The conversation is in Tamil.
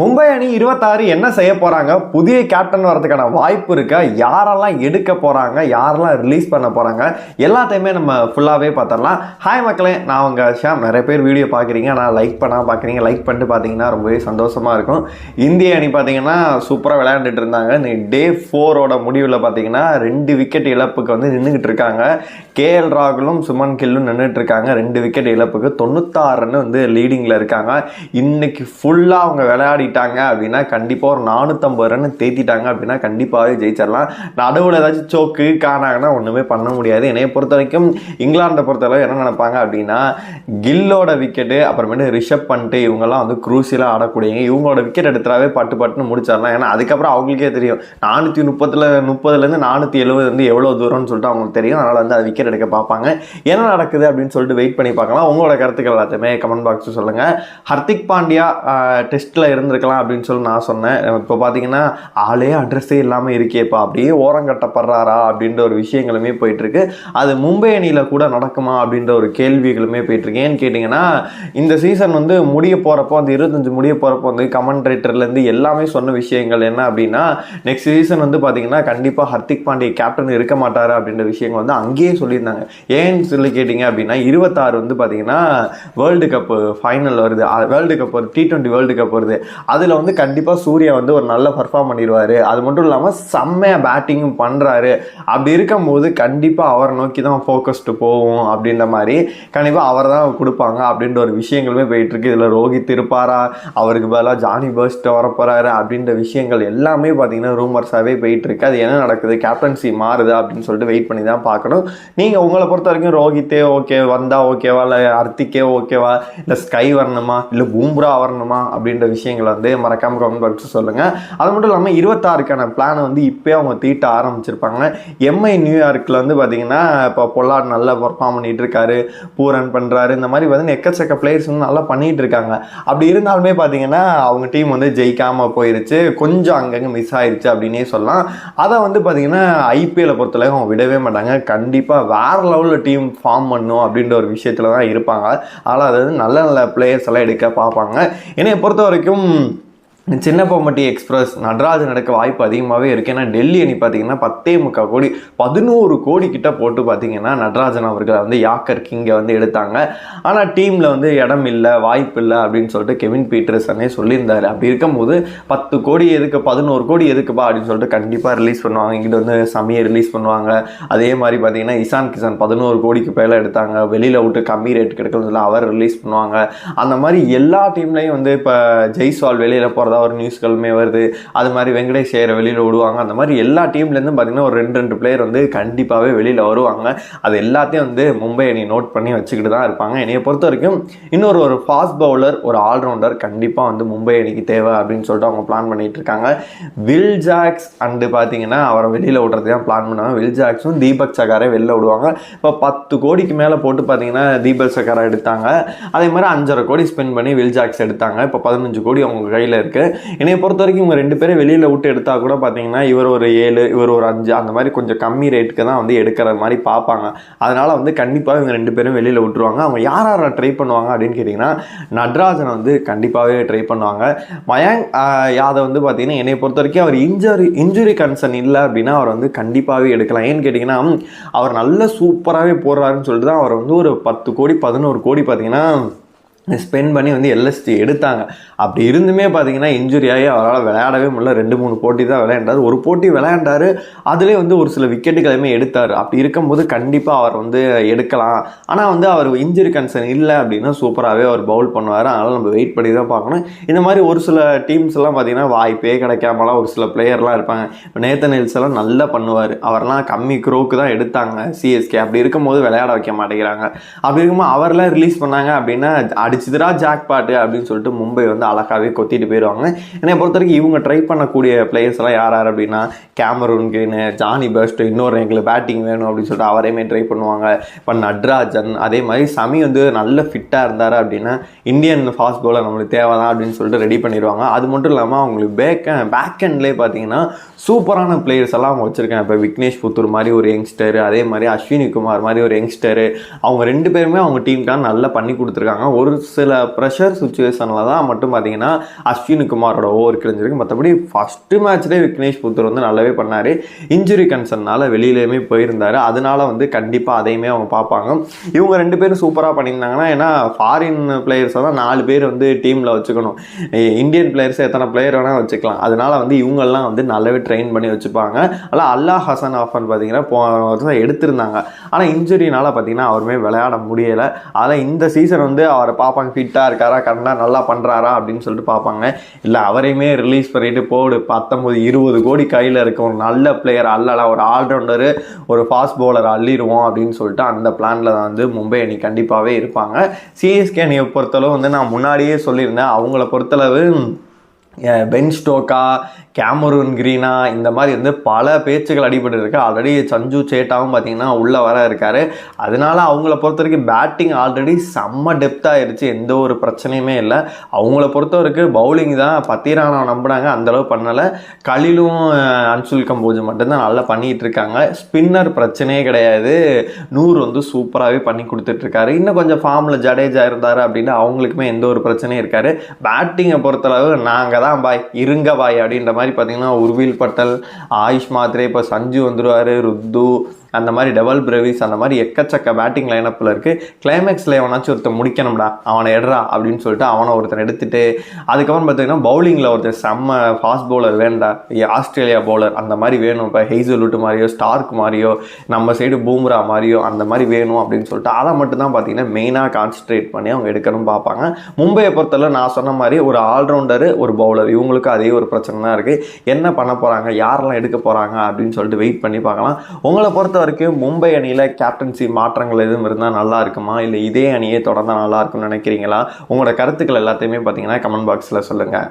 மும்பை அணி இருபத்தாறு என்ன செய்ய போறாங்க? புதிய கேப்டன் வரதுக்கான வாய்ப்பு இருக்கா? யாரெல்லாம் எடுக்க போறாங்க? யாரெல்லாம் ரிலீஸ் பண்ண போறாங்க? எல்லாத்தையுமே நம்ம ஃபுல்லாகவே பார்த்துடலாம். ஹாய் மக்களே நான் உங்க ஷாம் நிறைய பேர் வீடியோ பார்க்குறீங்க. நான் லைக் பண்ணால் பார்க்குறீங்க. லைக் பண்ணிட்டு பார்த்தீங்கன்னா ரொம்பவே சந்தோஷமா இருக்கும். இந்திய அணி பார்த்தீங்கன்னா சூப்பராக விளையாண்டுட்டு இருந்தாங்க. இந்த டே ஃபோரோட முடிவில் பார்த்தீங்கன்னா ரெண்டு விக்கெட் இழப்புக்கு வந்து நின்றுக்கிட்டு இருக்காங்க. கேஎல் ராகுலும் சுமன் கில்லும் நின்றுட்டு இருக்காங்க. ரெண்டு விக்கெட் இழப்புக்கு தொண்ணூத்தாறுன்னு வந்து லீடிங்கில் இருக்காங்க. இன்னைக்கு ஃபுல்லாக அவங்க விளையாடி விளையாடிட்டாங்க அப்படின்னா கண்டிப்பாக ஒரு நானூற்றம்பது ரன் தேத்திட்டாங்க அப்படின்னா கண்டிப்பாகவே ஜெயிச்சிடலாம். நடுவில் ஏதாச்சும் சோக்கு காணாங்கன்னா ஒன்றுமே பண்ண முடியாது. என்னைய பொறுத்த வரைக்கும் இங்கிலாண்டை பொறுத்தளவு என்ன நினைப்பாங்க அப்படின்னா கில்லோட விக்கெட்டு அப்புறமேட்டு ரிஷப் பண்ணிட்டு இவங்கெல்லாம் வந்து குரூசியலாக ஆடக்கூடியவங்க. இவங்களோட விக்கெட் எடுத்துறாவே பட்டு பட்டுன்னு முடிச்சிடலாம். ஏன்னா அதுக்கப்புறம் அவங்களுக்கே தெரியும் நானூற்றி முப்பத்தில் முப்பதுலேருந்து நானூற்றி எழுபது வந்து எவ்வளோ தூரம்னு சொல்லிட்டு அவங்களுக்கு தெரியும். அதனால் வந்து அது விக்கெட் எடுக்க பார்ப்பாங்க. என்ன நடக்குது அப்படின்னு சொல்லிட்டு வெயிட் பண்ணி பார்க்கலாம். உங்களோட கருத்துக்கள் எல்லாத்தையுமே கமெண்ட் பாக்ஸ் சொல்லுங்கள் ஹர்திக் பாண்டியா டெஸ்ட்டில் இருந்திருக்கலாம் அப்படின்னு சொல்லி நான் சொன்னேன். இப்போ பார்த்தீங்கன்னா ஆளே அட்ரஸே இல்லாமல் இருக்கேப்பா அப்படியே ஓரம் கட்டப்படுறாரா அப்படின்ற ஒரு விஷயங்களுமே போயிட்டுருக்கு. அது மும்பை அணியில் கூட நடக்குமா அப்படின்ற ஒரு கேள்விகளுமே போயிட்டுருக்கு. ஏன்னு கேட்டிங்கன்னா இந்த சீசன் வந்து முடிய போகிறப்போ அந்த இருபத்தஞ்சு முடிய போகிறப்போ வந்து கமெண்ட்ரேட்டர்லேருந்து எல்லாமே சொன்ன விஷயங்கள் என்ன அப்படின்னா நெக்ஸ்ட் சீசன் வந்து பார்த்தீங்கன்னா கண்டிப்பாக ஹர்திக் பாண்டிய கேப்டன் இருக்க மாட்டார் அப்படின்ற விஷயங்கள் வந்து அங்கேயே சொல்லியிருந்தாங்க. ஏன்னு சொல்லி கேட்டிங்க அப்படின்னா இருபத்தாறு வந்து பார்த்தீங்கன்னா வேர்ல்டு கப் ஃபைனல் வருது. வேர்ல்டு கப் வருது டி ட்வெண்ட்டி வேர்ல்டு கப் வருது. அதில் வந்து கண்டிப்பாக சூர்யா வந்து ஒரு நல்ல பர்ஃபார்ம் பண்ணிடுவார். அது மட்டும் இல்லாமல் செம்மையாக பேட்டிங்கும் பண்ணுறாரு அப்படி இருக்கும்போது கண்டிப்பாக அவரை நோக்கி தான் ஃபோக்கஸ்டு போகும் அப்படின்ற மாதிரி கண்டிப்பாக அவர் தான் கொடுப்பாங்க அப்படின்ற ஒரு விஷயங்களுமே போயிட்டுருக்கு இதில் ரோஹித் இருப்பாரா? அவருக்கு பதிலாக ஜானி பர்ஸ்ட் வரப்போகிறாரு அப்படின்ற விஷயங்கள் எல்லாமே பார்த்தீங்கன்னா ரூமர்ஸாகவே போயிட்டுருக்கு அது என்ன நடக்குது? கேப்டன்சி மாறுது அப்படின்னு சொல்லிட்டு வெயிட் பண்ணி தான் பார்க்கணும். நீங்கள் உங்களை பொறுத்த வரைக்கும் ரோஹித்தே ஓகே வந்தால் ஓகேவா இல்லை அர்த்திக்கே ஓகேவா இல்லை ஸ்கை வரணுமா? இல்லை பூம்ரா வரணுமா? அப்படின்ற விஷயங்களை வந்து மறக்காமல் கமெண்ட் பாக்ஸ் சொல்லுங்கள் அது மட்டும் இல்லாமல் இருபத்தாறுக்கான பிளானை வந்து இப்போயே அவங்க தீட்ட ஆரம்பிச்சிருப்பாங்க. எம்ஐ நியூயார்க்கில் வந்து பார்த்தீங்கன்னா இப்போ பொல்லாட் நல்லா பர்ஃபார்ம் பண்ணிட்டு இருக்காரு பூரன் பண்ணுறாரு இந்த மாதிரி வந்து எக்கச்சக்க பிளேயர்ஸ் வந்து நல்லா பண்ணிகிட்டு இருக்காங்க அப்படி இருந்தாலுமே பார்த்தீங்கன்னா அவங்க டீம் வந்து ஜெயிக்காமல் போயிருச்சு. கொஞ்சம் அங்கங்கே மிஸ் ஆயிடுச்சு அப்படின்னே சொல்லலாம். அதை வந்து பார்த்தீங்கன்னா ஐபிஎல்லை பொறுத்தளவுக்கு அவங்க விடவே மாட்டாங்க. கண்டிப்பாக வேற லெவலில் டீம் ஃபார்ம் பண்ணும் அப்படின்ற ஒரு விஷயத்தில் தான் இருப்பாங்க ஆனால் அதாவது நல்ல நல்ல பிளேயர்ஸ் எல்லாம் எடுக்க பார்ப்பாங்க. என்னை பொறுத்த வரைக்கும் சின்ன பொம்மட்டி எக்ஸ்பிரஸ் நடராஜன் நடக்க வாய்ப்பு அதிகமாகவே இருக்குது ஏன்னா டெல்லி அணி பார்த்தீங்கன்னா பத்தே முக்கால் கோடி பதினோரு கோடி கிட்ட போட்டு பார்த்தீங்கன்னா நடராஜன் அவர்களை வந்து யாக்கர் கிங்கை வந்து எடுத்தாங்க. ஆனால் டீமில் வந்து இடம் இல்லை வாய்ப்பு இல்லை அப்படின்னு சொல்லிட்டு கெவின் பீட்டர்சனே சொல்லியிருந்தாரு. அப்படி இருக்கும்போது பத்து கோடி எதுக்கு பதினோரு கோடி எதுக்குப்பா அப்படின்னு சொல்லிட்டு கண்டிப்பாக ரிலீஸ் பண்ணுவாங்க. இங்கிட்ட வந்து சமையை ரிலீஸ் பண்ணுவாங்க. அதே மாதிரி பார்த்தீங்கன்னா இசான் கிசான் பதினோரு கோடிக்கு பேல எடுத்தாங்க. வெளியில் விட்டு கம்மி ரேட் கிடைக்கிறதுல அவர் ரிலீஸ் பண்ணுவாங்க. அந்த மாதிரி எல்லா டீம்லேயும் வந்து இப்போ ஜெய்ஸ்வால் வெளியில் போகிறது ஒரு நியூஸ்களுமே வருது. அது மாதிரி வெங்கடேஷ் ஐயரை வெளியில் விடுவாங்க. அந்த மாதிரி எல்லா டீம்லேருந்து பார்த்தீங்கன்னா ஒரு ரெண்டு ரெண்டு பிளேயர் வந்து கண்டிப்பாகவே வெளியில் வருவாங்க. அது எல்லாத்தையும் வந்து மும்பை அணி நோட் பண்ணி வச்சுக்கிட்டு தான் இருப்பாங்க. என்னையை பொறுத்த வரைக்கும் இன்னொரு ஒரு ஃபாஸ்ட் பவுலர் ஒரு ஆல்ரவுண்டர் கண்டிப்பாக வந்து மும்பை அணிக்கு தேவை அப்படின்னு சொல்லிட்டு அவங்க பிளான் பண்ணிகிட்டு இருக்காங்க. வில் ஜாக்ஸ் அண்டு பார்த்தீங்கன்னா அவரை வெளியில் விடுறது தான் பிளான் பண்ணுவாங்க. வில் ஜாக்ஸும் தீபக் சகாரை வெளில விடுவாங்க. இப்போ பத்து கோடிக்கு மேலே போட்டு பார்த்தீங்கன்னா தீபக் சகாரா எடுத்தாங்க. அதே மாதிரி அஞ்சரை கோடி ஸ்பெண்ட் பண்ணி வில் ஜாக்ஸ் எடுத்தாங்க. இப்போ பதினஞ்சு கோடி அவங்க கையில் இருக்குது என்னைய பொறுத்த வரைக்கும் இவங்க ரெண்டு பேரும் வெளியில் விட்டு எடுத்தால் கூட பார்த்தீங்கன்னா இவர் ஒரு ஏழு இவர் ஒரு அஞ்சு அந்த மாதிரி கொஞ்சம் கம்மி ரேட்டுக்கு தான் வந்து எடுக்கிற மாதிரி பார்ப்பாங்க அதனால் வந்து கண்டிப்பாக இவங்க ரெண்டு பேரும் வெளியில் விட்டுருவாங்க. அவங்க யார் யாரை ட்ரை பண்ணுவாங்க அப்படின்னு கேட்டிங்கன்னா நட்ராஜனை வந்து கண்டிப்பாகவே ட்ரை பண்ணுவாங்க. மயங்க் யாதை யாதவ் வந்து பார்த்தீங்கன்னா என்னை பொறுத்த வரைக்கும் அவர் இன்ஜுரி இன்ஜுரி கன்சர்ன் இல்லை அப்படின்னா அவர் வந்து கண்டிப்பாகவே எடுக்கலாம். ஏன்னு கேட்டிங்கன்னா அவர் நல்ல சூப்பராகவே போடுறாருன்னு சொல்லிட்டு தான் அவர் வந்து ஒரு பத்து கோடி பதினோரு கோடி பார்த்தீங்கன்னா ஸ்பெண்ட் பண்ணி வந்து எல்எஸ்டி எடுத்தாங்க. அப்படி இருந்துமே பார்த்தீங்கன்னா இன்ஜுரி ஆகி அவரால் விளையாடவே முடியல. ரெண்டு மூணு போட்டி தான் விளையாண்டார். ஒரு போட்டி விளையாண்டாரு அதிலே வந்து ஒரு சில விக்கெட்டுகளுமே எடுத்தார். அப்படி இருக்கும்போது கண்டிப்பாக அவர் வந்து எடுக்கலாம். ஆனால் வந்து அவர் இன்ஜுரி கன்சர்ன் இல்லை அப்படின்னா சூப்பராகவே அவர் பவுல் பண்ணுவார். அதனால் நம்ம வெயிட் பண்ணி தான் பார்க்கணும். இந்த மாதிரி ஒரு சில டீம்ஸ் எல்லாம் பார்த்தீங்கன்னா வாய்ப்பே கிடைக்காமலாம் ஒரு சில பிளேயர்லாம் இருப்பாங்க. இப்போ நேத்தன் ஹில்ஸ் எல்லாம் நல்லா பண்ணுவார். அவர்லாம் கம்மி க்ரோக்கு தான் எடுத்தாங்க. சிஎஸ்கே அப்படி இருக்கும்போது விளையாட வைக்க மாட்டேங்கிறாங்க. அப்படி இருக்கும்போது அவர்லாம் ரிலீஸ் பண்ணாங்க அப்படின்னா அடிச்சுதுரா ஜாக் பாட்டு அப்படின்னு சொல்லிட்டு மும்பை வந்து அழகாவே கொத்திட்டு போயிடுவாங்க என்னை பொறுத்த வரைக்கும் இவங்க ட்ரை பண்ணக்கூடிய பிளேயர்ஸ் எல்லாம் யார் யார் அப்படின்னா கேமரூன் கிரீனு ஜானி பெஸ்ட் இன்னொரு எங்களுக்கு பேட்டிங் வேணும் அப்படின்னு சொல்லிட்டு அவரையுமே ட்ரை பண்ணுவாங்க. இப்போ நட்ராஜன் அதே மாதிரி சமி வந்து நல்ல ஃபிட்டாக இருந்தார் அப்படின்னா இந்தியன் ஃபாஸ்ட் பவுலர் நம்மளுக்கு தேவை தான் அப்படின்னு சொல்லிட்டு ரெடி பண்ணிடுவாங்க அது மட்டும் இல்லாமல் அவங்களுக்கு பேக் பேக் ஹேண்ட்லேயே பார்த்தீங்கன்னா சூப்பரான பிளேயர்ஸ் எல்லாம் அவங்க வச்சுருக்காங்க. இப்போ விக்னேஷ் புத்தூர் மாதிரி ஒரு யங்ஸ்டர் அதே மாதிரி அஸ்வினி குமார் மாதிரி ஒரு யங்ஸ்டரு அவங்க ரெண்டு பேருமே அவங்க டீமுக்காக நல்லா பண்ணி கொடுத்துருக்காங்க. ஒரு சில ப்ரெஷர் சுச்சுவேஷனில் தான் மட்டும் பார்த்தீங்கன்னா அஸ்வின் குமாரோட ஓவர் கிழிஞ்சிருக்கு. மற்றபடி ஃபஸ்ட்டு மேட்ச்லேயே விக்னேஷ் புத்தூர் வந்து நல்லாவே பண்ணார். இன்ஜுரி கன்சர்னால் வெளியிலேயுமே போயிருந்தார். அதனால வந்து கண்டிப்பாக அதையுமே அவங்க பார்ப்பாங்க. இவங்க ரெண்டு பேரும் சூப்பராக பண்ணியிருந்தாங்கன்னா ஏன்னா ஃபாரின் பிளேயர்ஸை தான் நாலு பேர் வந்து டீமில் வச்சுக்கணும். இந்தியன் பிளேயர்ஸ் எத்தனை பிளேயர் வேணால் வச்சுக்கலாம். அதனால வந்து இவங்கெல்லாம் வந்து நல்லாவே ட்ரெயின் பண்ணி வச்சுப்பாங்க. அல்ல அல்லாஹ் ஹசன் ஆஃபன் பார்த்தீங்கன்னா போன வருஷம் எடுத்திருந்தாங்க. ஆனால் இன்ஜுரினால் பார்த்தீங்கன்னா அவருமே விளையாட முடியலை. அதில் இந்த சீசன் வந்து அவரை பார்ப்பாங்க ஃபிட்டாக இருக்காரா கரெக்டாக நல்லா பண்ணுறாரா அப்படின்னு சொல்லிட்டு பார்ப்பாங்க இல்லை அவரையுமே ரிலீஸ் பண்ணிட்டு போடு பத்தொம்பது இருபது கோடி கையில் இருக்க ஒரு நல்ல பிளேயர் அல்லலா ஒரு ஆல்ரவுண்டரு ஒரு ஃபாஸ்ட் பவுலர் அள்ளிடுவோம் அப்படின்னு சொல்லிட்டு அந்த பிளானில் தான் வந்து மும்பை அணி கண்டிப்பாகவே இருப்பாங்க. சிஎஸ்கே அணியை பொறுத்தளவு வந்து நான் முன்னாடியே சொல்லியிருந்தேன். அவங்கள பொறுத்தளவு பென் ஸ்டோக்கா கேமரூன் கிரீனா இந்த மாதிரி வந்து பல பேச்சுகள் அடிபட்டு இருக்கு ஆல்ரெடி சஞ்சு சேட்டாவும் பார்த்தீங்கன்னா உள்ளே வர இருக்காரு. அதனால அவங்கள பொறுத்த வரைக்கும் பேட்டிங் ஆல்ரெடி செம்ம டெப்த் எந்த ஒரு பிரச்சனையுமே இல்லை. அவங்கள பொறுத்த வரைக்கும் பவுலிங் தான் பத்திரானா நம்பினாங்க. அந்தளவு பண்ணலை. கலிலும் அன்சுல் கம்போஜ் மட்டும்தான் நல்லா பண்ணிகிட்டு இருக்காங்க. ஸ்பின்னர் பிரச்சனையே கிடையாது. நூறு வந்து சூப்பராகவே பண்ணி கொடுத்துட்ருக்காரு இன்னும் கொஞ்சம் ஃபார்மில் ஜடேஜா இருந்தார் அப்படின்னா அவங்களுக்குமே எந்த ஒரு பிரச்சனையும் இருக்காரு பேட்டிங்கை பொறுத்தளவு நாங்கள் தான் பாய் இருங்க பாய் அப்படின்ற மாதிரி பார்த்தீங்கன்னா உருவில் பட்டல் ஆயுஷ் மாத்ரே இப்போ சஞ்சு வந்துடுவார் ருத்து அந்த மாதிரி டபுள் பிரவிஸ் அந்த மாதிரி எக்கச்சக்க பேட்டிங் லைனப்பில் இருக்குது கிளைமேக்ஸில் எவனாச்சும் ஒருத்தர் முடிக்கணும்டா அவனை எடுறா அப்படின்னு சொல்லிட்டு அவனை ஒருத்தன் எடுத்துட்டு அதுக்கப்புறம் பார்த்தீங்கன்னா பவுலிங்கில் ஒருத்தர் செம்ம ஃபாஸ்ட் பவுலர் வேண்டா ஆஸ்திரேலியா பவுலர் அந்த மாதிரி வேணும். இப்போ ஹெய்சலுட் மாதிரியோ ஸ்டார்க் மாதிரியோ நம்ம சைடு பூம்ரா மாதிரியோ அந்த மாதிரி வேணும் அப்படின்னு சொல்லிட்டு அதை மட்டும் தான் பார்த்தீங்கன்னா மெயினாக கான்சன்ட்ரேட் பண்ணி அவங்க எடுக்கணும்னு பார்ப்பாங்க. மும்பையை பொறுத்தவரை நான் சொன்ன மாதிரி ஒரு ஆல்ரவுண்டரு ஒரு பவுலர் இவங்களுக்கு அதே ஒரு பிரச்சனை தான் இருக்குது என்ன பண்ண போகிறாங்க யாரெல்லாம் எடுக்க போகிறாங்க அப்படின்னு சொல்லிட்டு வெயிட் பண்ணி பார்க்கலாம். உங்களை பொறுத்த வரைக்கும் மும்பை அணியில் கேப்டன்சி மாற்றங்கள் எதுவும் இருந்தால் நல்லா இருக்குமா? இல்லை இதே அணியே தொடர்ந்தால் நல்லா இருக்கும்னு நினைக்கிறீங்களா? உங்களோட கருத்துக்கள் எல்லாத்தையுமே பார்த்தீங்கன்னா கமெண்ட் பாக்ஸில் சொல்லுங்கள்